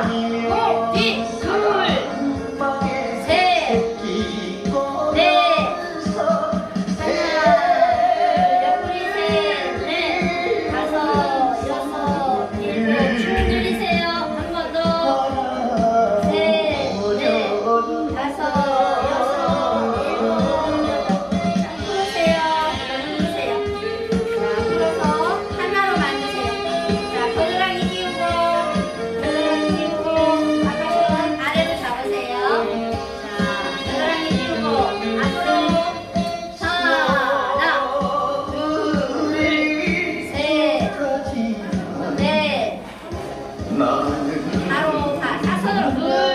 Senhor. 바로 다 사선으로